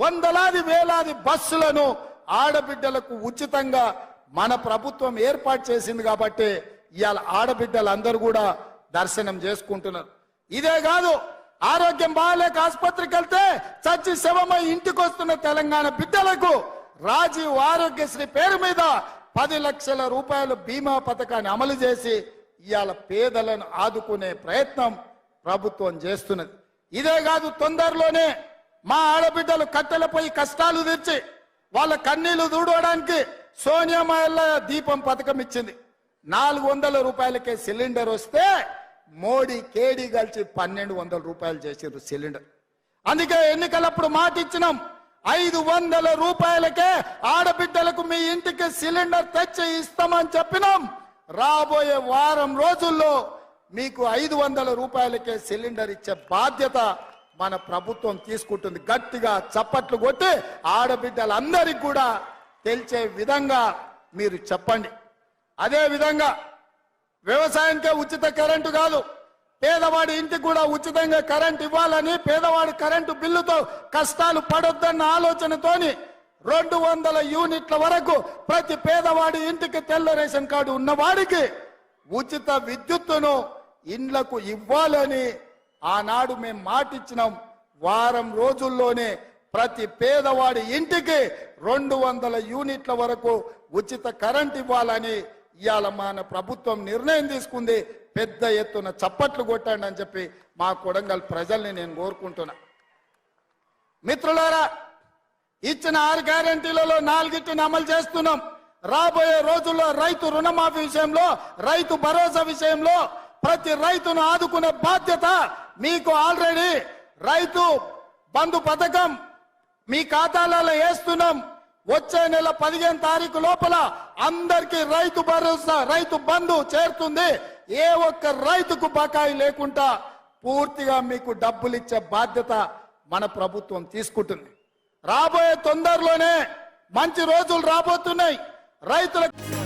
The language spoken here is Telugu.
వందలాది వేలాది బస్సులను ఆడబిడ్డలకు ఉచితంగా మన ప్రభుత్వం ఏర్పాటు చేసింది కాబట్టి ఇవాళ ఆడబిడ్డలందరూ కూడా దర్శనం చేసుకుంటున్నారు. ఇదే కాదు ఆరోగ్యం బాగాలేక ఆసుపత్రికి వెళ్తే చచ్చి శవమై ఇంటికి వస్తున్న తెలంగాణ బిడ్డలకు రాజీవ్ ఆరోగ్యశ్రీ పేరు మీద పది లక్షల రూపాయల బీమా పథకాన్ని అమలు చేసి ఇవాళ పేదలను ఆదుకునే ప్రయత్నం ప్రభుత్వం చేస్తున్నది. ఇదే కాదు తొందరలోనే మా ఆడబిడ్డలు కట్టెలపై కష్టాలు తెచ్చి వాళ్ళ కన్నీళ్ళు దూడవడానికి సోనియా మాయల్ల దీపం పథకం ఇచ్చింది. నాలుగు వందల రూపాయలకే సిలిండర్ వస్తే మోడీ కేడీ కలిసి పన్నెండు వందల రూపాయలు చేసారు సిలిండర్. అందుకే ఎన్నికలప్పుడు మాట ఇచ్చినాం ఐదు వందల రూపాయలకే ఆడబిడ్డలకు మీ ఇంటికి సిలిండర్ తెచ్చి ఇస్తామని చెప్పినాం. రాబోయే వారం రోజుల్లో మీకు ఐదు వందల రూపాయలకే సిలిండర్ ఇచ్చే బాధ్యత మన ప్రభుత్వం తీసుకుంటుంది. గట్టిగా చప్పట్లు కొట్టి ఆడబిడ్డలందరికీ కూడా తెలిసే విధంగా మీరు చెప్పండి. అదే విధంగా వ్యవసాయానికే ఉచిత కరెంటు కాదు. పేదవాడి ఇంటికి కూడా ఉచితంగా కరెంట్ ఇవ్వాలని పేదవాడి కరెంటు బిల్లుతో కష్టాలు పడొద్దన్న ఆలోచనతోని రెండు వందల యూనిట్ల వరకు ప్రతి పేదవాడి ఇంటికి తెల్ల రేషన్ కార్డు ఉన్నవాడికి ఉచిత విద్యుత్తును ఇండ్లకు ఇవ్వాలని ఆనాడు మేము మాటిచ్చినాం వారం రోజుల్లోనే ప్రతి పేదవాడి ఇంటికి రెండు వందల యూనిట్ల వరకు ఉచిత కరెంట్ ఇవ్వాలని ఇవాళ మన ప్రభుత్వం నిర్ణయం తీసుకుంది. పెద్ద ఎత్తున చప్పట్లు కొట్టండి అని చెప్పి మా కొడంగల్ ప్రజల్ని నేను కోరుకుంటున్నా. మిత్రులారా ఇచ్చిన ఆరు గ్యారంటీలలో నాలుగిటిని అమలు చేస్తున్నాం. రాబోయే రోజుల్లో రైతు రుణమాఫీ విషయంలో రైతు భరోసా విషయంలో ప్రతి రైతును ఆదుకునే బాధ్యత మీకు ఆల్రెడీ రైతు బంధు పథకం మీ ఖాతాలలో వేస్తున్నాం. వచ్చే నెల పదిహేను తారీఖు లోపల అందరికి రైతు భరోసా రైతు బంధు చేరుతుంది. ఏ ఒక్క రైతుకు బకాయి లేకుండా పూర్తిగా మీకు డబ్బులు ఇచ్చే బాధ్యత మన ప్రభుత్వం తీసుకుంటుంది. రాబోయే తొందరలోనే మంచి రోజులు రాబోతున్నాయి. రైతులకు